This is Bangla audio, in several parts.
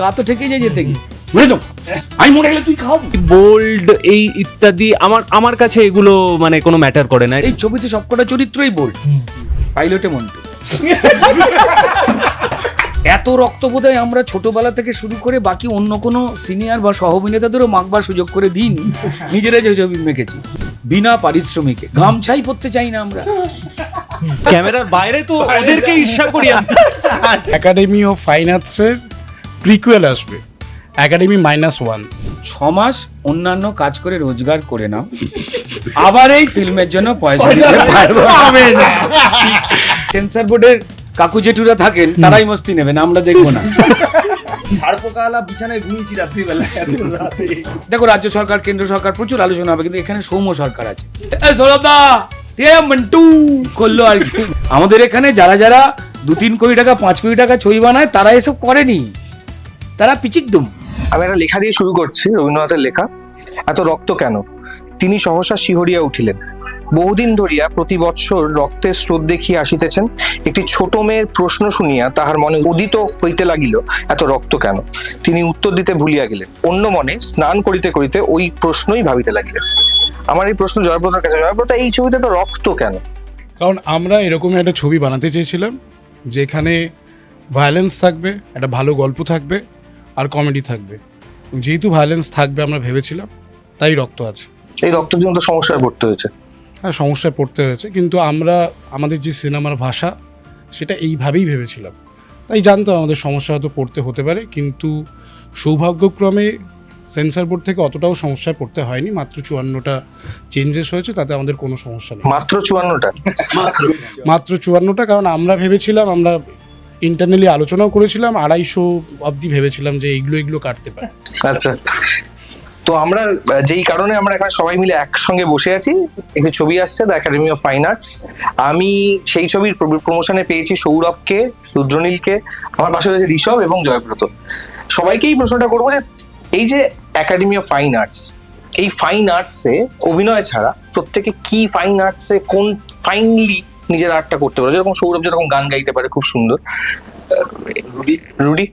গা তো ঠেকে যায় যেতে গিয়ে। বুঝে তো আমি মরে গেলে তুই খাও বোল্ড এই ইত্যাদি আমার আমার কাছে এগুলো মানে কোনো ম্যাটার করে না। এই ছবিতে সবকটা চরিত্রই বল পাইলটে মন্টু। এত রক্ত বোধহয় আমরা ছোটবেলা থেকে শুরু করে বাকি অন্য কোনো সিনিয়র বা সহ অভিনেতাদেরও মাখবার সুযোগ করে দিন নিজেরা যে ছবি মেখেছি। বিনা পারিশ্রমিকে। গামছাই পড়তে চাই না আমরা। ক্যামেরার বাইরে তো ওদেরকে ঈর্ষা করি। একাডেমি অফ ফাইন আর্টসের প্রিকুয়েল আসবে। একাডেমি মাইনাস ওয়ান ছ মাস অন্যান্য কাজ করে রোজগার করে নাও। আবার এই ফিল্মের জন্য পয়সা দিতে পারব না। সেন্সার বোর্ডের কাকু জেঠুরা থাকেন তারাই মস্তি নেবেন আমরা দেখব না। বিছানায় ঘুমিয়েছি রাত্রিবেলা এত দেখো রাজ্য সরকার কেন্দ্র সরকার প্রচুর আলোচনা হবে কিন্তু এখানে সৌম্য সরকার আছে। এ সৌরভদা মন্টু করল আর কি। আমাদের এখানে যারা যারা দু তিন কোটি টাকা পাঁচ কোটি টাকা ছবি বানায় তারা এসব করেনি। তারা পিচিকদুম। আমি একটা লেখা দিয়ে শুরু করছি রবীন্দ্রনাথের লেখা। এত রক্ত কেন? তিনি সহসা শিহরিয়া উঠিলেন। বহুদিন ধরিয়া প্রতি বৎসর রক্তের স্রোত দেখিয়া আসিতেছেন। একটি ছোট মেয়ের প্রশ্ন শুনিয়া তাহার মনে উদিত হইতে লাগিল এত রক্ত কেন? তিনি উত্তর দিতে ভুলিয়া গেলেন। অন্য মনে স্নান করিতে করিতে ওই প্রশ্নই ভাবিতে লাগিলেন। আমার এই প্রশ্ন জয়ব্রতের কাছে জয়ব্রত এই ছবিতে তো রক্ত কেন? কারণ আমরা এরকমই একটা ছবি বানাতে চেয়েছিলাম যেখানে ভায়োলেন্স থাকবে একটা ভালো গল্প থাকবে আর কমেডি থাকবে। যেহেতু ভায়োলেন্স থাকবে আমরা ভেবেছিলাম তাই রক্ত আছে। এই রক্তের জন্য তো সমস্যায় পড়তে হয়েছে। হ্যাঁ সমস্যায় পড়তে হয়েছে কিন্তু আমরা আমাদের যে সিনেমার ভাষা সেটা এইভাবেই ভেবেছিলাম। তাই জানতাম আমাদের সমস্যা হয়তো পড়তে হতে পারে কিন্তু সৌভাগ্যক্রমে সেন্সার বোর্ড থেকে অতটাও সমস্যায় পড়তে হয়নি। মাত্র চুয়ান্নটা চেঞ্জেস হয়েছে তাতে আমাদের কোনো সমস্যা নেই। মাত্র চুয়ান্নটা? মাত্র চুয়ান্নটা কারণ আমরা ভেবেছিলাম আমরা ইন্টারনালি আলোচনাও করেছিলাম, আড়াইশো অবধি ভেবেছিলাম যে এইগুলো এগুলো কাটতে পারে। আচ্ছা। তো আমরা, যেই কারণে আমরা এখানে সবাই মিলে একসঙ্গে বসে আছি, একটি ছবি আসছে the academy of fine arts আমি সেই ছবির প্রমোশনে পেয়েছি সৌরভকে, রুদ্রনীলকে, আমার পাশে রয়েছে ঋষভ এবং জয়ব্রত। সবাইকেই প্রশ্নটা করব যে, এই যে একাডেমি অফ ফাইন আর্টস এই ফাইন আর্টসে অভিনয় ছাড়া প্রত্যেকে কি ফাইন আর্টসে কোন ফাইনলি নিজের আর্টটা করতে পারে। যেরকম সৌরভ যেরকম গান গাইতে পারে খুব সুন্দর। রুডি রুডি?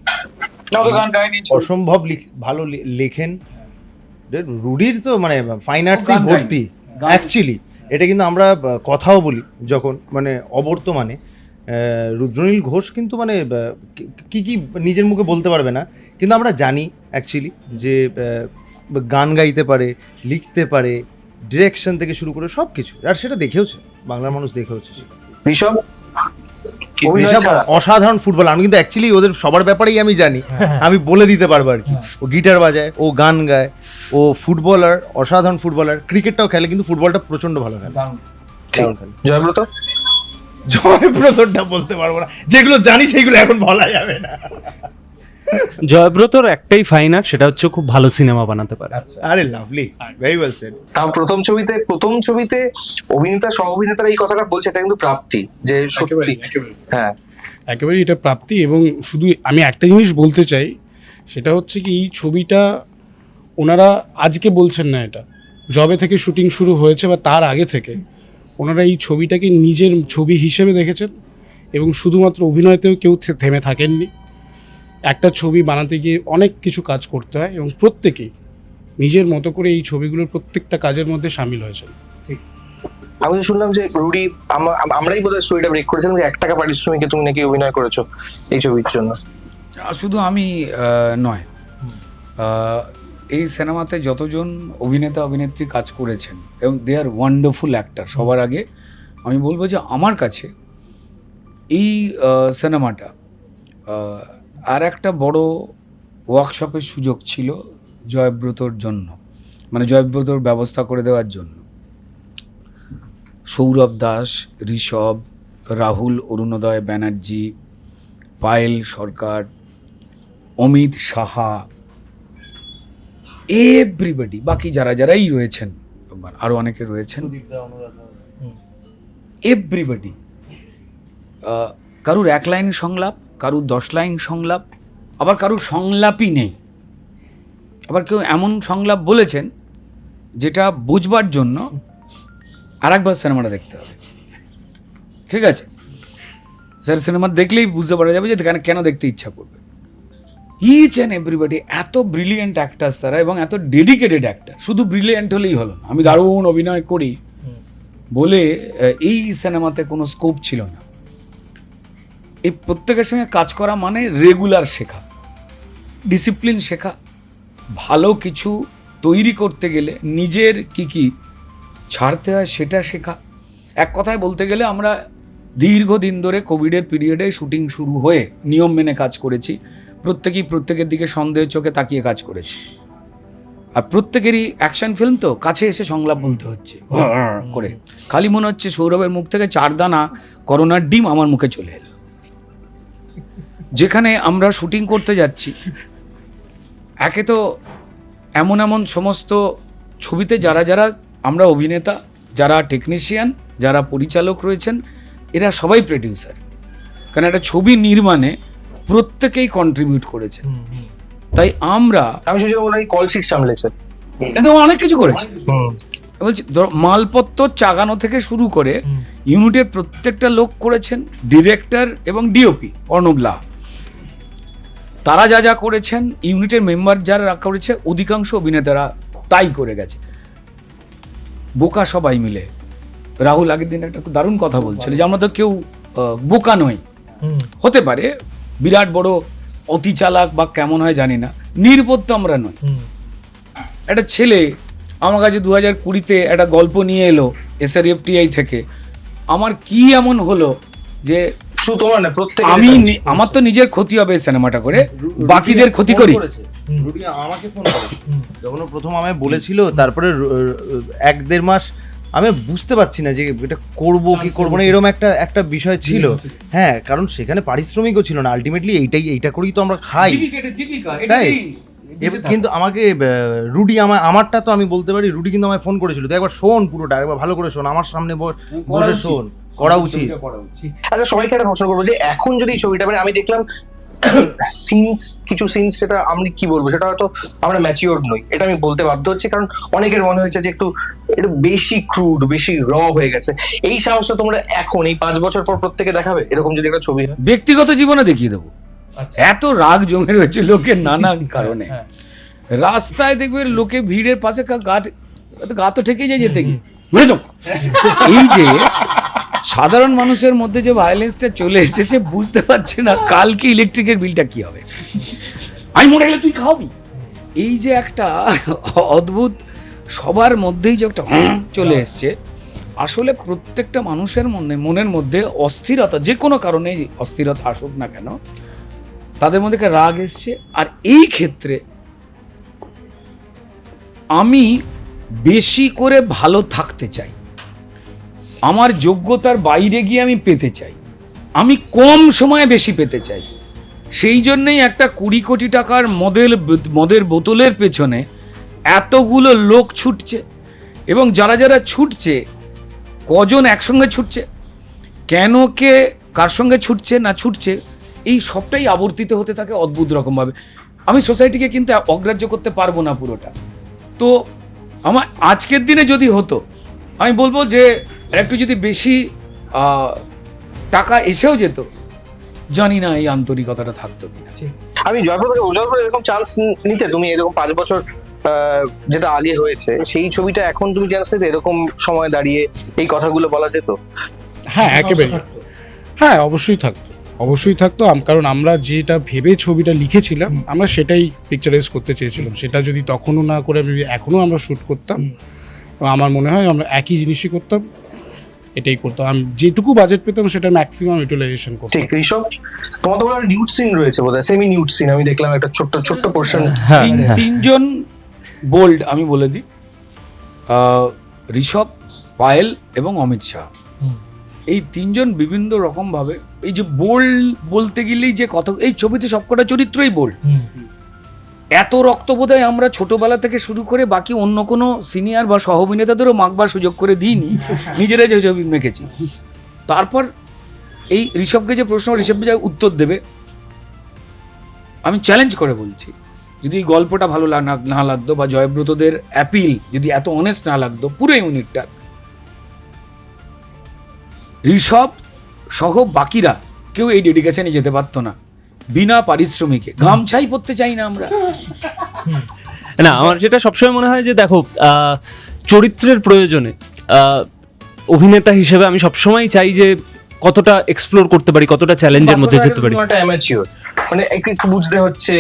গান গায়নি অসম্ভব লিখ- ভালো লেখেন। রুডির তো মানে ফাইন আর্টসই ভর্তি অ্যাকচুয়ালি এটা কিন্তু আমরা কথাও বলি যখন মানে অবর্তমানে। রুদ্রনীল ঘোষ কিন্তু মানে কি কি নিজের মুখে বলতে পারবে না। কিন্তু আমরা জানি অ্যাকচুয়ালি যে গান গাইতে পারে লিখতে পারে ডিরেকশন থেকে শুরু করে সব কিছু আর সেটা দেখেওছে। বাংলার মানুষ দেখে হচ্ছে ঋষভ? অসাধারণ ফুটবল আমি কিন্তু অ্যাকচুয়ালি ওদের সবার ব্যাপারেই আমি জানি। আমি বলে দিতে পারব আর কি। ও গিটার বাজায় ও গান গায় ও ফুটবলার অসাধারণ ফুটবলার ক্রিকেটটাও খেলে কিন্তু ফুটবলটা প্রচণ্ড ভালো খেলে। জয়ব্রত? জয়প্রদরটা বলতে পারব না। যেগুলো জানি সেগুলো এখন বলা যাবে না। জয়ব্রতর একটাই ফাইন আর্ট সেটা হচ্ছে খুব ভালো সিনেমা বানাতে পারে। আরে লাভলি ভেরি ওয়েল সেড তার প্রথম ছবিতে প্রথম ছবিতে অভিনেতা সহ অভিনেতারা এই কথাটা বলছে এটা কিন্তু প্রাপ্তি যে সত্যি। হ্যাঁ। একেবারে এটা প্রাপ্তি এবং শুধু আমি একটা জিনিস বলতে চাই সেটা হচ্ছে কি এই ছবিটা ওনারা আজকে বলছেন না এটা। জবে থেকে শুটিং শুরু হয়েছে বা তার আগে থেকে ওনারা এই ছবিটাকে নিজের ছবি হিসেবে দেখেছেন এবং শুধুমাত্র অভিনয়তেও কেউ থে- থেমে থাকেননি। একটা ছবি বানাতে গিয়ে অনেক কিছু কাজ করতে হয় এবং প্রত্যেকেই নিজের মতো করে এই ছবিগুলোর প্রত্যেকটা কাজের মধ্যে সামিল হয়েছেন। আমি তো শুনলাম যে রুডি আম- আম- আমরাই বোধহয় স্টোরিটা ব্রেক করেছিলাম যে এক টাকা পারিশ্রমিকে তুমি নাকি অভিনয় করেছ এই ছবির জন্য? আর শুধু আমি নয়। এই সিনেমাতে যতজন অভিনেতা অভিনেত্রী কাজ করেছেন এবং দে আর ওয়ান্ডারফুল অ্যাক্টার সবার আগে আমি বলব যে আমার কাছে এই সিনেমাটা আর একটা বড় ওয়ার্কশপের সুযোগ ছিল জয়ব্রতর জন্য মানে জয়ব্রতর ব্যবস্থা করে দেওয়ার জন্য। সৌরভ দাস ঋষভ রাহুল অরুণোদয় ব্যানার্জি পায়েল সরকার অমিত সাহা এভরিবডি বাকি যারা যারাই রয়েছেন আরও অনেকে রয়েছেন এভরিবডি কারুর এক লাইন সংলাপ কারুর দশ লাইন সংলাপ, আবার কারুর সংলাপই নেই। আবার কেউ এমন সংলাপ বলেছেন, যেটা বুঝবার জন্য আরেকবার সিনেমাটা দেখতে হবে। ঠিক আছে? স্যার, সিনেমা দেখলেই বুঝতে পারা যাবে যে কেন কেন দেখতে ইচ্ছা করবে। ইচ অ্যান্ড এভরিবডি এত ব্রিলিয়েন্ট অ্যাক্টার্স তারা এবং এত ডেডিকেটেড অ্যাক্টার শুধু ব্রিলিয়েন্ট হলেই হলো না। আমি দারুণ অভিনয় করি বলে এই সিনেমাতে কোনো স্কোপ ছিল না। এই প্রত্যেকের সঙ্গে কাজ করা মানে রেগুলার শেখা ডিসিপ্লিন শেখা ভালো কিছু তৈরি করতে গেলে নিজের কি কি ছাড়তে হয় সেটা শেখা। এক কথায় বলতে গেলে আমরা দীর্ঘদিন ধরে কোভিডের পিরিয়ডে শুটিং শুরু হয়ে নিয়ম মেনে কাজ করেছি প্রত্যেকেই প্রত্যেকের দিকে সন্দেহের চোখে তাকিয়ে কাজ করেছি। আর প্রত্যেকেরই অ্যাকশন ফিল্ম তো কাছে এসে সংলাপ বলতে হচ্ছে করে। খালি মনে হচ্ছে সৌরভের মুখ থেকে চার দানা করোনার ডিম আমার মুখে চলে এলো। যেখানে আমরা শুটিং করতে যাচ্ছি একে তো এমন এমন সমস্ত ছবিতে যারা যারা আমরা অভিনেতা যারা টেকনিশিয়ান যারা পরিচালক রয়েছেন এরা সবাই প্রডিউসার কারণ একটা ছবি নির্মাণে প্রত্যেকেই কন্ট্রিবিউট করেছেন। তাই আমরা আমি কল সামলেছে এটা অনেক কিছু করেছি। বলছি ধরো মালপত্র চাগানো থেকে শুরু করে ইউনিটের প্রত্যেকটা লোক করেছেন ডিরেক্টর এবং ডিওপি অর্ণবলা তারা যা যা করেছেন ইউনিটের মেম্বার যারা করেছে অধিকাংশ অভিনেতারা তাই করে গেছে। বোকা সবাই মিলে। রাহুল আগের দিন একটা দারুণ কথা বলছিল যে আমরা তো কেউ বোকা নই। হতে পারে বিরাট বড় অতি চালাক বা কেমন হয় জানি না নির্বোধ তো আমরা নই। একটা ছেলে আমার কাছে দু হাজার কুড়িতে একটা গল্প নিয়ে এলো এস আর এসআরএফটিআই থেকে। আমার কি এমন হলো যে শুধু তোমার না প্রত্যেক আমি আমার তো নিজের ক্ষতি হবে এই সিনেমাটা করে। বাকিদের ক্ষতি করি। আমাকে ফোন যখন প্রথম আমায় বলেছিল তারপরে এক দেড় মাস আমি বুঝতে পারছি না যে এটা করব কি করব না এরকম একটা একটা বিষয় ছিল। হ্যাঁ কারণ সেখানে পারিশ্রমিকও ছিল না। আলটিমেটলি এইটাই এইটা করেই তো আমরা খাই। তাই। কিন্তু আমাকে রুডি আমার আমারটা তো আমি বলতে পারি রুডি কিন্তু আমায় ফোন করেছিল। তো একবার শোন পুরোটা একবার ভালো করে শোন। আমার সামনে বস- বসে শোন। করা উচিত। আচ্ছা সবাইকে একটা প্রশ্ন করব যে এখন যদি ছবিটা মানে আমি দেখলাম সিনস কিছু সিনস সেটা আমি কি বলব সেটা হয়তো আমরা ম্যাচিওর নই এটা আমি বলতে বাধ্য হচ্ছি কারণ অনেকের মনে হয়েছে যে একটু একটু বেশি ক্রুড বেশি র হয়ে গেছে। এই সাহসটা তোমরা এখন এই পাঁচ বছর পর প্রত্যেকে দেখাবে এরকম যদি একটা ছবি হয়। ব্যক্তিগত জীবনে দেখিয়ে দেবো। এত রাগ জমে রয়েছে লোকের নানা কারণে। রাস্তায় দেখবে লোকে ভিড়ের পাশে কা- গা গা তো ঠেকে যায় যেতে গিয়ে? এই যে সাধারণ মানুষের মধ্যে যে ভায়োলেন্সটা চলে এসেছে, বুঝতে পারছে না কালকে ইলেকট্রিকের বিলটা কি হবে। আমি মনে গেলে তুই খাওয়াবি? এই যে একটা অদ্ভুত সবার মধ্যেই যে একটা চলে এসছে, আসলে প্রত্যেকটা মানুষের মনে, মনের মধ্যে অস্থিরতা, যে কোনো কারণে অস্থিরতা আসুক না কেন, তাদের মধ্যে একটা রাগ এসছে। আর এই ক্ষেত্রে আমি বেশি করে ভালো থাকতে চাই। আমার যোগ্যতার বাইরে গিয়ে আমি পেতে চাই। আমি কম সময়ে বেশি পেতে চাই। সেই জন্যই একটা কুড়ি কোটি টাকার মদের মদের বোতলের পেছনে এতগুলো লোক ছুটছে এবং যারা যারা ছুটছে, কজন একসঙ্গে ছুটছে, কেন কে কার সঙ্গে ছুটছে না ছুটছে, এই সবটাই আবর্তিত হতে থাকে অদ্ভুত রকমভাবে। আমি সোসাইটিকে কিন্তু অগ্রাহ্য করতে পারব না পুরোটা। তো আমার আজকের দিনে যদি হতো, আমি বলব যে একটু যদি বেশি টাকা এসেও যেত জানি না এই আন্তরিকতাটা থাকতো কিনা। আমি জয়প্রদাকে জয়প্রদ এরকম চান্স নিতে তুমি এরকম পাঁচ বছর যেটা আগে হয়েছে সেই ছবিটা এখন তুমি চান্স নিতে এরকম সময় দাঁড়িয়ে এই কথাগুলো বলা যেত? হ্যাঁ একেবারে হ্যাঁ অবশ্যই থাকতো। অবশ্যই থাকতো কারণ আমরা যেটা ভেবে ছবিটা লিখেছিলাম আমরা সেটাই পিকচারাইজ করতে চেয়েছিলাম। সেটা যদি তখনও না করে যদি এখনও আমরা শ্যুট করতাম আমার মনে হয় আমরা একই জিনিসই করতাম। এটাই করতাম আমি যেটুকু বাজেট পেতাম সেটা ম্যাক্সিমাম ইউটিলাইজেশন করতাম। ঠিক ঋষভ তোমার তো নিউড সিন রয়েছে বোধহয় সেমি নিউড সিন আমি দেখলাম একটা ছোট্ট ছোট্ট পোর্শন তিন তিনজন বোল্ড আমি বলে দিই। আহ, ঋষভ পায়েল এবং অমিত শাহ। এই তিনজন বিভিন্ন রকমভাবে এই যে বোল্ড বলতে গেলেই যে কত এই ছবিতে সবকটা চরিত্রই বোল্ড এত রক্তবোধয় আমরা ছোটবেলা থেকে শুরু করে বাকি অন্য কোনো সিনিয়র বা সহ অভিনেতাদেরও মাখবার সুযোগ করে দিইনি। নিজেরা যে ছবি মেখেছি। তারপর এই ঋষভকে যে প্রশ্ন, ঋষভ যে উত্তর দেবে, আমি চ্যালেঞ্জ করে বলছি, যদি এই গল্পটা ভালো না লাগতো বা জয়ব্রতদের অ্যাপিল যদি এত অনেস্ট না লাগতো, পুরো ইউনিটটা ঋষভ সহ বাকিরা কেউ এই ডেডিকেশনে যেতে পারতো না। বিনা পারিশ্রমিকে। গামছাই পরতে চাই না আমরা। না আমার যেটা সবসময় মনে হয় যে দেখো চরিত্রের প্রয়োজনে আহ, অভিনেতা হিসেবে আমি সবসময় চাই যে কতটা এক্সপ্লোর করতে পারি কতটা চ্যালেঞ্জের মধ্যে যেতে পারি। মানে একটু বুঝতে হচ্ছে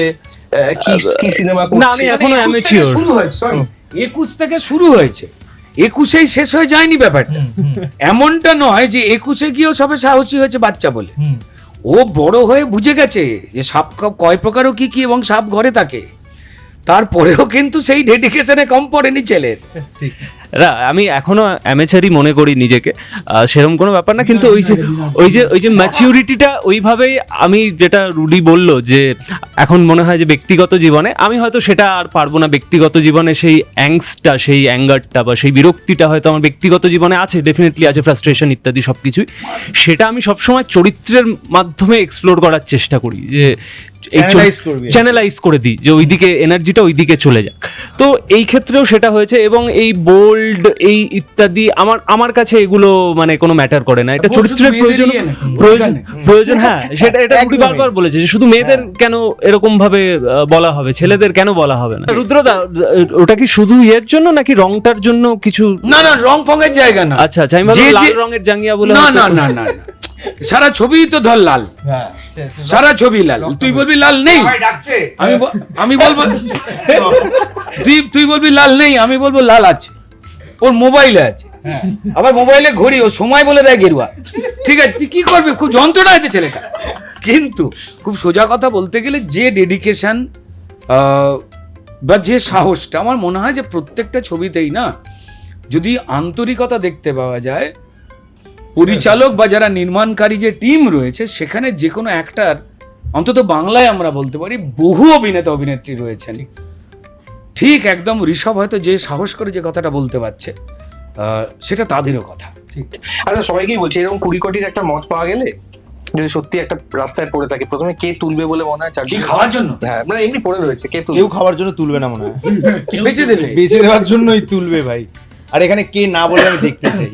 কি কি সিনেমা না, আমি এখনও একুশ থেকে শুরু হয়েছে sorry, একুশ থেকে শুরু হয়েছে। একুশেই শেষ হয়ে যায়নি ব্যাপারটা। এমনটা নয় যে একুশে গিয়েও সবে সাহসী হয়েছে বাচ্চা বলে। ও বড় হয়ে বুঝে গেছে যে সাপ কয় প্রকারও কি কি এবং সাপ ঘরে থাকে। তারপরেও কিন্তু সেই ডেডিকেশনে কম পড়েনি ছেলের। না আমি এখনও অ্যামেচারই মনে করি নিজেকে। সেরকম কোনো ব্যাপার না কিন্তু ওই যে ওই যে ওই যে ম্যাচিউরিটিটা ওইভাবেই আমি যেটা রুডি বলল যে এখন মনে হয় যে ব্যক্তিগত জীবনে আমি হয়তো সেটা আর পারব না। ব্যক্তিগত জীবনে সেই অ্যাংসটা সেই অ্যাঙ্গারটা বা সেই বিরক্তিটা হয়তো আমার ব্যক্তিগত জীবনে আছে ডেফিনেটলি আছে ফ্রাস্ট্রেশন ইত্যাদি সব কিছুই সেটা আমি সবসময় চরিত্রের মাধ্যমে এক্সপ্লোর করার চেষ্টা করি যে চ্যানেলাইজ করে দিই যে ওইদিকে এনার্জিটা ওইদিকে চলে যাক। তো এই ক্ষেত্রেও সেটা হয়েছে এবং এই বোল্ড এই ইত্যাদি আমার আমার কাছে এগুলো মানে কোনো ম্যাটার করে না। এটা চরিত্রের প্রয়োজন প্রয়োজন প্রয়োজন হ্যাঁ সেটা এটা রুডি বারবার বলেছে যে শুধু মেয়েদের কেন এরকম ভাবে বলা হবে? ছেলেদের কেন বলা হবে না? রুদ্রদা ওটা কি শুধু ইয়ের জন্য নাকি রংটার জন্য কিছু না না রং ফঙের জায়গা না। আচ্ছা আচ্ছা আমি ভাবলাম লাল রঙের জাঙ্গিয়া বলে না না না না না। সারা ছবি তো ধর লাল। সারা ছবি লাল। তুই বলবি লাল নেই? আমি আমি বলব তুই তুই বলবি লাল নেই আমি বলব লাল আছে। ওর মোবাইলে আছে। আবার মোবাইলে ঘড়ি ও সময় বলে দেয় গেরুয়া। ঠিক আছে তুই কি করবি? খুব যন্ত্রণা আছে ছেলেটা। কিন্তু খুব সোজা কথা বলতে গেলে যে ডেডিকেশন বা যে সাহসটা আমার মনে হয় যে প্রত্যেকটা ছবিতেই না যদি আন্তরিকতা দেখতে পাওয়া যায় পরিচালক বা যারা নির্মাণকারী যে টিম রয়েছে সেখানে যে কোনো অ্যাক্টার অন্তত বাংলায় আমরা বলতে পারি বহু অভিনেতা অভিনেত্রী রয়েছেন। ঠিক একদম ঋষভ হয়তো যে সাহস করে যে কথাটা বলতে পারছে আহ, সেটা তাদেরও কথা। আচ্ছা সবাইকেই বলছি এরকম কুড়ি কোটির একটা মত পাওয়া গেলে যদি সত্যি একটা রাস্তায় পড়ে থাকে প্রথমে কে তুলবে বলে মনে হয় কি খাওয়ার জন্য? হ্যাঁ মানে এমনি পড়ে রয়েছে কে তুলবে? কেউ খাওয়ার জন্য তুলবে না মনে হয়। বেঁচে দেবে। বেঁচে দেওয়ার জন্যই তুলবে ভাই। আর এখানে কে না বলে আমি দেখতে চাই।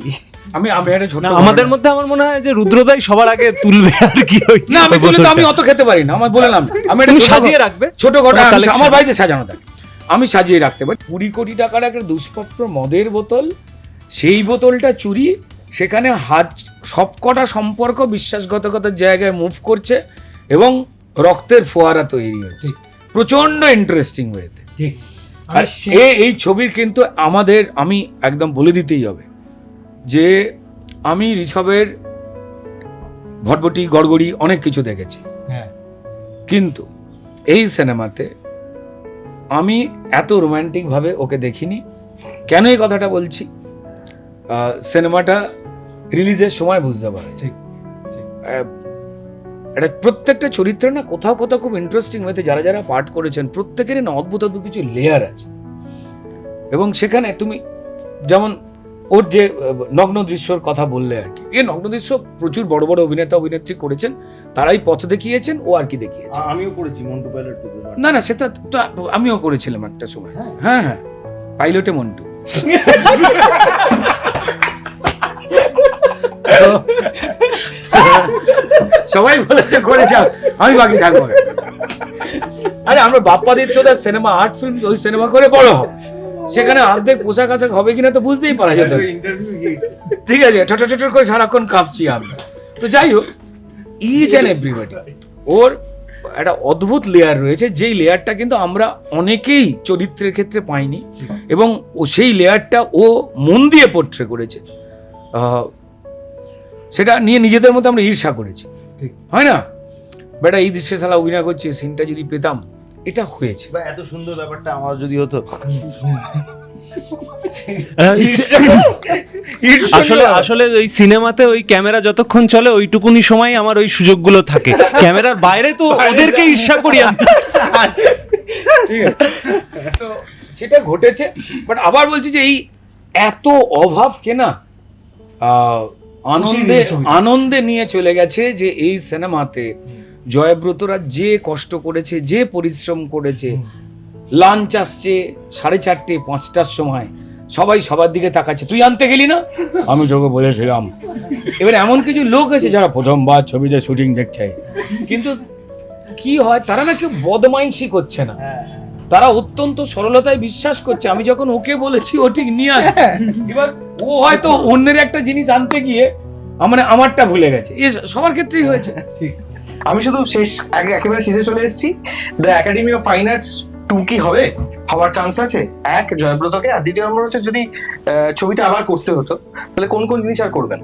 আমি আমি একটা ছোট আমাদের মধ্যে আমার মনে হয় যে রুদ্রদাই সবার আগে তুলবে আর কি না আমি তুলে তো আমি অত খেতে পারি না আমার বললাম আমি ছোট সাজিয়ে রাখবে? ছোট ঘটা তোমার আমার বাড়িতে সাজানো থাকে। আমি সাজিয়ে রাখতে পারি। কুড়ি কোটি টাকার একটা দুষ্প্রাপ্য মদের বোতল সেই বোতলটা চুরি সেখানে হাত সবকটা সম্পর্ক বিশ্বাসঘাতকতার জায়গায় মুভ করছে এবং রক্তের ফোয়ারা তৈরি হচ্ছে। প্রচণ্ড ইন্টারেস্টিং ওয়েতে ঠিক। আর এ এই ছবির কিন্তু আমাদের আমি একদম বলে দিতেই হবে যে আমি ঋষভের ভটভটি গড়গড়ি অনেক কিছু দেখেছি। হ্যাঁ। কিন্তু এই সিনেমাতে আমি এত রোম্যান্টিকভাবে ওকে দেখিনি। কেন এই কথাটা বলছি? সিনেমাটা রিলিজের সময় বুঝতে পারে। এটা প্রত্যেকটা চরিত্র না কোথাও কোথাও খুব ইন্টারেস্টিং হয়েছে। যারা যারা পাঠ করেছেন প্রত্যেকেরই না অদ্ভুত অদ্ভুত কিছু লেয়ার আছে। এবং সেখানে তুমি যেমন ওর যে নগ্ন দৃশ্যর কথা বললে আর কি। এই নগ্ন দৃশ্য প্রচুর বড় বড় অভিনেতা অভিনেত্রী করেছেন। তারাই পথ দেখিয়েছেন ও আর কি দেখিয়েছে আমিও করেছি মন্টু পাইলট না না সেটা আমিও করেছিলাম একটা সময়। হ্যাঁ? হ্যাঁ পাইলটে মন্টু। সবাই বলেছে করেছে। আমি বাকি থাকব। আরে আমরা বাপ্পাদিত্যদার সিনেমা আর্ট ফিল্ম ওই সিনেমা করে বড় হবে। সেখানে অর্ধেক পোশাক আশাক হবে কিনা তো বুঝতেই পারা যেত ঠিক আছে ঠট ঠট করে সারাক্ষণ কাঁপছি আমরা। তো যাই হোক ইচ অ্যান্ড এভরিবডি ওর একটা অদ্ভুত লেয়ার রয়েছে যেই লেয়ারটা কিন্তু আমরা অনেকেই চরিত্রের ক্ষেত্রে পাইনি এবং ও সেই লেয়ারটা ও মন দিয়ে পোট্রে করেছে। সেটা নিয়ে নিজেদের মধ্যে আমরা ঈর্ষা করেছি। হয় না? বেটা এই দৃশ্যে সালা অভিনয় করছে সিনটা যদি পেতাম এটা হয়েছে। বা এত সুন্দর ব্যাপারটা আমার যদি হতো। আসলে আসলে ওই সিনেমাতে ওই ক্যামেরা যতক্ষণ চলে ওইটুকুনি সময় আমার ওই সুযোগগুলো থাকে। ক্যামেরার বাইরে তো ওদেরকে ঈর্ষা করি আমি। ঠিক আছে। তো সেটা ঘটেছে বাট আবার বলছি যে এই এত অভাবকে না আহ, আনন্দে আনন্দে নিয়ে চলে গেছে যে এই সিনেমাতে জয়ব্রতরা যে কষ্ট করেছে যে পরিশ্রম করেছে লাঞ্চ আসছে সাড়ে চারটে পাঁচটার সময় সবাই সবার দিকে তাকাচ্ছে। তুই আনতে গেলি না? আমি তোকে বলেছিলাম। এবার এমন কিছু লোক আছে যারা প্রথমবার ছবিতে শুটিং দেখছে। কিন্তু কি হয় তারা না কেউ বদমাইশি করছে না। তারা অত্যন্ত সরলতায় বিশ্বাস করছে। আমি যখন ওকে বলেছি ও ঠিক নিয়ে আসবে। এবার ও হয়তো অন্যের একটা জিনিস আনতে গিয়ে মানে আমারটা ভুলে গেছে। এ সবার ক্ষেত্রেই হয়েছে। আমি শুধু শেষ এক- একেবারে শেষে চলে এসেছি। The academy of fine arts two কি হবে? হওয়ার চান্স আছে? এক জয়ব্রতকে আর দ্বিতীয় নম্বর হচ্ছে যদি ছবিটা আবার করতে হতো তাহলে কোন কোন জিনিস আর করবেন?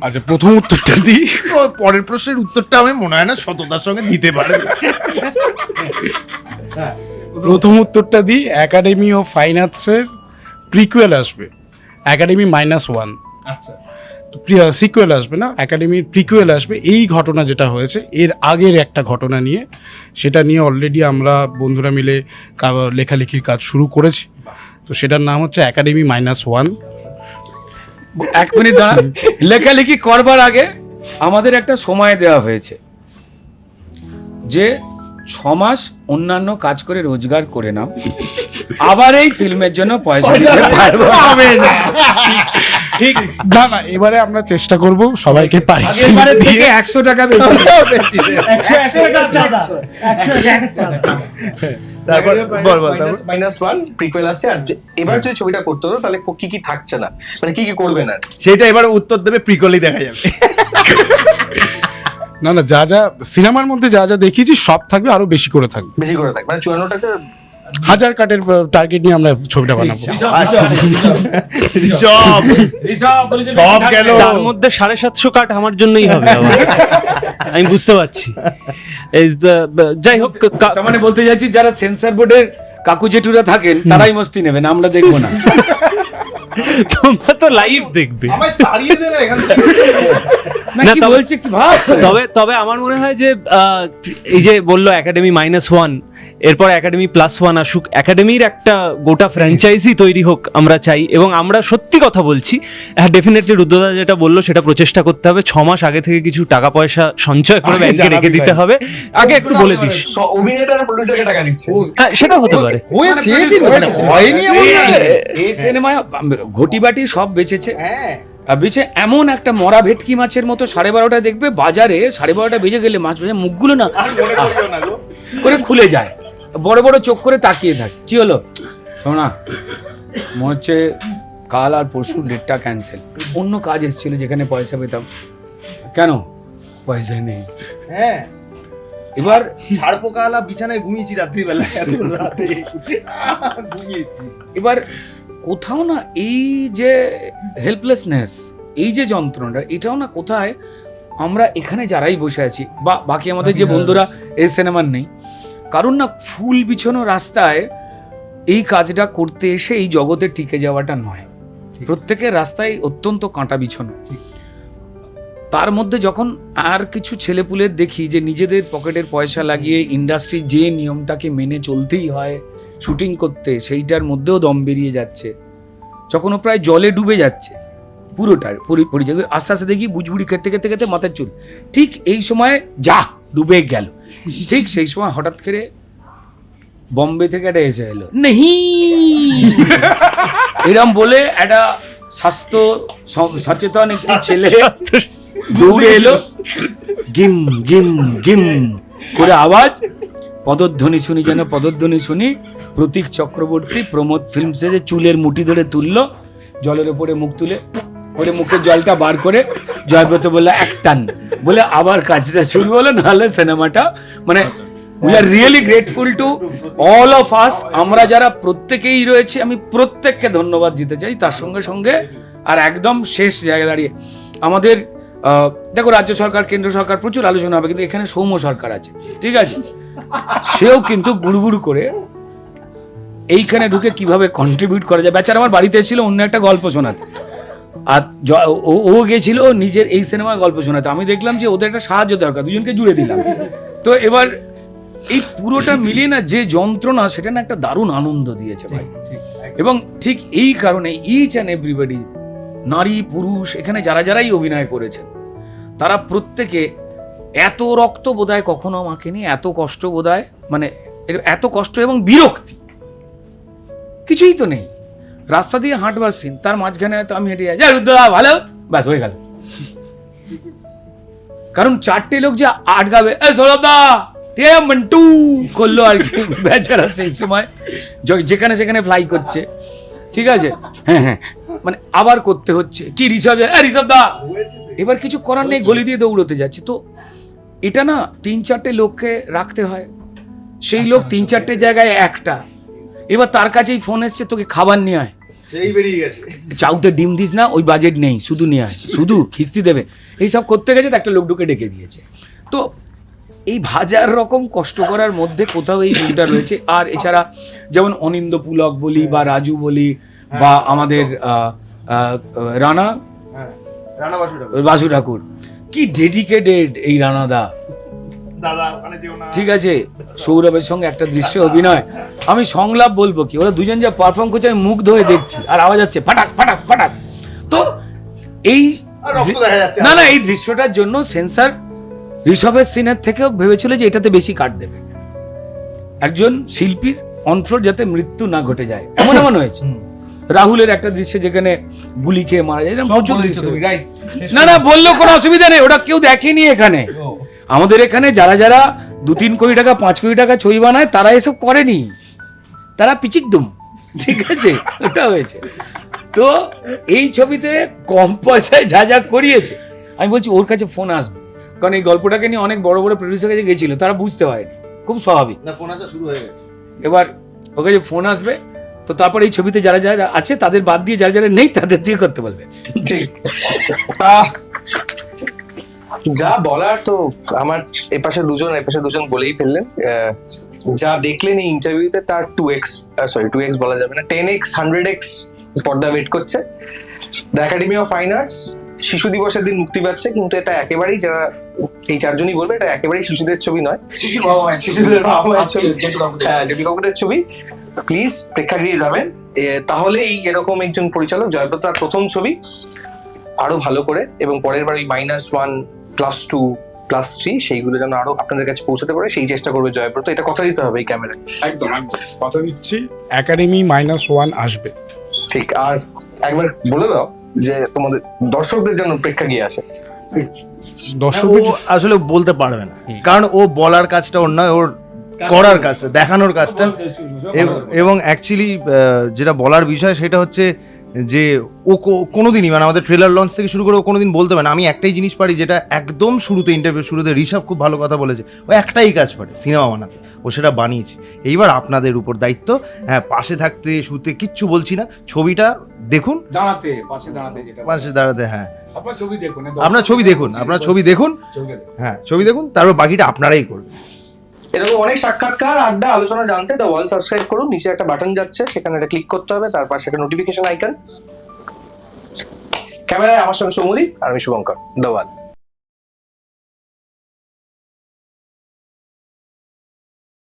আচ্ছা প্রথম উত্তরটা দিই। পরের প্রশ্নের উত্তরটা আমি মনে হয় না সততার সঙ্গে দিতে পারে প্রথম উত্তরটা দিই একাডেমি অফ ফাইন আর্টসের প্রিকুয়েল আসবে। একাডেমি মাইনাস ওয়ান আচ্ছা। সিকুয়েল আসবে না একাডেমির প্রিকুয়েল আসবে। এই ঘটনা যেটা হয়েছে এর আগের একটা ঘটনা নিয়ে সেটা নিয়ে অলরেডি আমরা বন্ধুরা মিলে কা- লেখালেখির কাজ শুরু করেছি। তো সেটার নাম হচ্ছে একাডেমি মাইনাস ওয়ান এক মিনিট দাঁড়া লেখালেখি করবার আগে আমাদের একটা সময় দেওয়া হয়েছে যে ছ মাস অন্যান্য কাজ করে রোজগার করে নাও আবার এই ফিল্মের জন্য পয়সা দিতে পারব ঠিক। না না এবারে আমরা চেষ্টা করব সবাইকে আগেরবারের থেকে দিয়ে একশো টাকা বেশি। তারপর বল বল মাইনাস ওয়ান প্রিকুয়েল আসছে আর যে- এবার যদি ছবিটা করতে হতো তাহলে কি কি থাকছে না? মানে কি কি করবেন আর সেটা এবার উত্তর দেবে প্রিকলি দেখা যাবে। না না যা যা সিনেমার মধ্যে যা যা দেখিয়েছি সব থাকবে আরও বেশি করে থাকবে। বেশি করে থাকবে। মানে চুয়ান্নটাতে হাজার কাটের টার্গেট নিয়ে আমরা ছবিটা বানাবো। জব সব গেল। তার মধ্যে সাড়ে সাতশো কাট আমার জন্যই হবে আমি বুঝতে পারছি। এই যাই হোক মানে বলতে চাইছি যারা সেন্সার বোর্ডের কাকু জেঠুরা থাকেন তারাই মস্তি নেবেন আমরা দেখব না। তোমরা তো লাইভ দেখবে। আমায় তাড়িয়ে দে না এখান থেকে। না বলছে কি ভাব তবে তবে আমার মনে হয় যে আহ, এই যে বলল একাডেমি মাইনাস ওয়ান এরপর একাডেমি প্লাস ওয়ান আসুক একাডেমির একটা গোটা ফ্র্যাঞ্চাইজি তৈরি হোক আমরা চাই এবং আমরা সত্যি কথা বলছি হ্যাঁ ডেফিনেটলি রুদ্রদা যেটা বলল সেটা প্রচেষ্টা করতে হবে ছ মাস আগে থেকে কিছু টাকা পয়সা সঞ্চয় করে ব্যাংকে রেখে দিতে হবে আগে একটু বলে দিস অভিনেতা প্রডিউসারকে টাকা দিচ্ছে হ্যাঁ সেটা হতে পারে হয়েছে কিন্তু মানে হয়নি এই সিনেমায় ঘটিবাটি সব বেঁচেছে হ্যাঁ আর বেঁচে এমন একটা মরা ভেটকি মাছের মতো সাড়ে বারোটা দেখবে বাজারে সাড়ে বারোটা বেজে গেলে মাছ বেজে মুখগুলো না করে খুলে যায়। বড় বড় চোখ করে তাকিয়ে থাক। কি হলো? শোনা মনে হচ্ছে কাল আর পরশু ডেটটা ক্যান্সেল অন্য কাজ এসেছিল যেখানে পয়সা পেতাম। কেন? পয়সা নেই। হ্যাঁ। এবার ঝাড় পোকালা বিছানায় ঘুমিয়েছি রাত্রিবেলা এত রাতে। ঘুমিয়েছি। এবার কোথাও না এই যে হেল্পলেসনেস এই যে যন্ত্রণাটা এটাও না কোথায় আমরা এখানে যারাই বসে আছি বা বাকি আমাদের যে বন্ধুরা এই সিনেমার নেই। কারণ না ফুল বিছানো রাস্তায় এই কাজটা করতে এসে এই জগতে টিকে যাওয়াটা নয়। প্রত্যেকের রাস্তায় অত্যন্ত কাঁটা বিছানো। তার মধ্যে যখন আর কিছু ছেলেপুলের দেখি যে নিজেদের পকেটের পয়সা লাগিয়ে ইন্ডাস্ট্রি যে নিয়মটাকে মেনে চলতেই হয় শুটিং করতে, সেইটার মধ্যেও দম বেরিয়ে যাচ্ছে। যখন ও প্রায় জলে ডুবে যাচ্ছে। পুরোটা, পুরি পুরি আস্তে আস্তে দেখি বুঝবুড়ি খেতে খেতে খেতে মাথার চুল। ঠিক এই সময় যা, ডুবে গেল। ঠিক সেই সময় হঠাৎ করে বম্বে থেকে একটা এসে এলো। নেহি! এরম বলে একটা স্বাস্থ্য সচেতন একটি ছেলে দৌড়ে এলো। গিম গিম গিম করে আওয়াজ। পদধ্বনি শুনি যেন, পদধ্বনি শুনি প্রতীক চক্রবর্তী প্রমোদ ফিল্মসে যে চুলের মুঠি ধরে তুললো। জলের উপরে মুখ তুলে করে মুখের জলটা বার করে জয়ব্রত বলল একটান বলে আবার কাজটা শুরু হলো, নাহলে সিনেমাটা মানে we are really grateful to all of us আমরা যারা প্রত্যেকেই রয়েছি, আমি প্রত্যেককে ধন্যবাদ দিতে চাই। তার সঙ্গে সঙ্গে আর একদম শেষ জায়গায় দাঁড়িয়ে আমাদের দেখো রাজ্য সরকার কেন্দ্র সরকার প্রচুর আলোচনা হবে কিন্তু এখানে সৌম্য সরকার আছে ঠিক আছে? সেও কিন্তু গুড়গুড় করে এইখানে ঢুকে কীভাবে কন্ট্রিবিউট করা যায়? বেচারা আমার বাড়িতে এসেছিল অন্য একটা গল্প শোনাতে। আর ও- গেছিল নিজের এই সিনেমায় গল্প শোনাতে। আমি দেখলাম যে ওদের একটা সাহায্য দরকার দুজনকে জুড়ে দিলাম। তো এবার এই পুরোটা মিলিয়ে না যে যন্ত্রণা সেটা না একটা দারুণ আনন্দ দিয়েছে ভাই। এবং ঠিক এই কারণে ইচ অ্যান্ড এভরিবডি নারী পুরুষ এখানে যারা যারাই অভিনয় করেছেন তারা প্রত্যেকে এত রক্ত বোধহয় কখনো আমাকে মাখেনি এত কষ্ট বোধহয় মানে এত কষ্ট এবং বিরক্তি। কিছুই তো নেই। রাস্তা দিয়ে হাঁটবার সিন তার মাঝখানে হয়তো আমি হেঁটে যাই। "যা ভালো? ব্যাস, হয়ে গেল। কারণ চারটে লোক যে আটকাবে এ সৌরভদা মন্টু করল আর কি। বেচারা সেই সময় যেখানে সেখানে ফ্লাই করছে। ঠিক আছে? হ্যাঁ হ্যাঁ। মানে আবার করতে হচ্ছে। কি রিসার্ভ ঋষভ দা! এবার কিছু করার নেই গলি দিয়ে দৌড়তে যাচ্ছে। তো এটা না তিন চারটে লোককে রাখতে হয়। সেই লোক তিন চারটে জায়গায় একটা। এবার তার কাছেই ফোন এসছে তোকে খাবার নিয়ে আয়। সেই বেরিয়ে গেছে। চাউতে ডিম দিস না ওই বাজেট নেই শুধু নিয়ে আয়। শুধু খিস্তি দেবে। এইসব করতে গেছে তো একটা লোক ঢুকে ডেকে দিয়েছে। তো এই হাজার রকম কষ্ট করার মধ্যে কোথাও এই ভুলটা রয়েছে। আর এছাড়া যেমন অনিন্দ পুলক বলি বা রাজু বলি বা আমাদের আহ, আহ, রানা? হ্যাঁ রানা বাসু ঠাকুর কি ডেডিকেটেড এই রানাদা দাদা ওখানে যেও না ঠিক আছে সৌরভের সঙ্গে একটা দৃশ্য অভিনয়। আমি সংলাপ বলব কি ওরা দুজন যা পারফর্ম করছে আমি মুগ্ধ হয়ে দেখছি আর আওয়াজ হচ্ছে ফাটাস ফাটাস ফাটাস। তো এই। না না এই দৃশ্যটার জন্য সেন্সার ঋষভের সিনের থেকেও ভেবেছিল যে এটাতে বেশি কাট দেবে। একজন শিল্পীর অন্ত্র যাতে মৃত্যু না ঘটে যায় এমন এমন হয়েছে। রাহুলের একটা দৃশ্য যেখানে গুলি খেয়ে মারা যায় প্রচুর দৃশ্য। না না বলল কোনো অসুবিধা নেই ওটা কেউ দেখেনি এখানে। আমাদের এখানে যারা যারা দু তিন কোটি টাকা পাঁচ কোটি টাকা ছবি বানায় তারা এসব করেনি। তারা পিচিক দুম ঠিক আছে ওটা হয়েছে। তো এই ছবিতে কম পয়সায় যা যা করিয়েছে আমি বলছি ওর কাছে ফোন আসবে। কারণ এই গল্পটাকে নিয়ে অনেক বড় বড় প্রডিউসার কাছে গেছিল তারা বুঝতে পারেনি খুব স্বাভাবিক। না ফোন আসা শুরু হয়ে গেছে। এবার ওর কাছে ফোন আসবে তো তারপর এই ছবিতে যারা যারা আছে তাদের বাদ দিয়ে যারা যারা নেই তাদের দিয়ে করতে বলবে। ঠিক যা বলার তো আমার এপাশে দুজন এপাশে দুজন বলেই ফেললেন। আহ, যা দেখলেন এই ইন্টারভিউতে তার two X sorry two X বলা যাবে না টেন এক্স হান্ড্রেড এক্স পর্দা ওয়েট করছে। The academy of fine arts শিশু দিবসের দিন মুক্তি পাচ্ছে কিন্তু এটা একেবারেই যারা এই চারজনই বলবে এটা একেবারেই শিশুদের ছবি নয়। শিশুদের বাবা মায়ের ছবি। হ্যাঁ জেঠু কাকুদের ছবি। প্লিজ প্রেক্ষাগৃহে যাবেন। তাহলে এই এরকম একজন পরিচালক জয়ব্রতার প্রথম ছবি আরও ভালো করে এবং পরের বার ওই minus one plus two plus three সেইগুলো যেন আরও আপনাদের কাছে পৌঁছাতে পারে সেই চেষ্টা করবে জয়ব্রত এটা কথা দিতে হবে এই ক্যামেরায় একদম একদম। কথা দিচ্ছি একাডেমি মাইনাস ওয়ান আসবে। ঠিক আর একবার বলে দাও যে তোমাদের দর্শকদের জন্য প্রেক্ষাগৃহে আসে দর্শকদের ও আসলে বলতে পারবে না। কারণ ও বলার কাজটা ওর নয় ওর করার কাজটা দেখানোর কাজটা। এবং- অ্যাকচুয়ালি যেটা বলার বিষয় সেটা হচ্ছে যে ও কোনোদিনই মানে আমাদের ট্রেলার লঞ্চ থেকে শুরু করে ও কোনোদিন বলতে পারে না। আমি একটাই জিনিস পারি যেটা একদম শুরুতে ইন্টারভিউ শুরুতে ঋষভ খুব ভালো কথা বলেছে। ও একটাই কাজ পারে সিনেমা বানাতে। ও সেটা বানিয়েছে। এইবার আপনাদের উপর দায়িত্ব হ্যাঁ পাশে থাকতে শুতে কিচ্ছু বলছি না। ছবিটা দেখুন। দাঁড়াতে পাশে দাঁড়াতে পাশে দাঁড়াতে হ্যাঁ। আপনার ছবি দেখুন আপনার ছবি দেখুন আপনার ছবি দেখুন। হ্যাঁ ছবি দেখুন তারপর বাকিটা আপনারাই করবেন। এরকম অনেক সাক্ষাৎকার, আড্ডা, আলোচনা জানতে। দ্য ওয়াল সাবস্ক্রাইব করুন, নিচে একটা বাটন যাচ্ছে, সেখানে এটা ক্লিক করতে হবে, তারপর সেটা নোটিফিকেশন আইকন ক্যামেরায় আমার সঙ্গে সমুদীপ আর আমি শুভঙ্কর। দ্য ওয়াল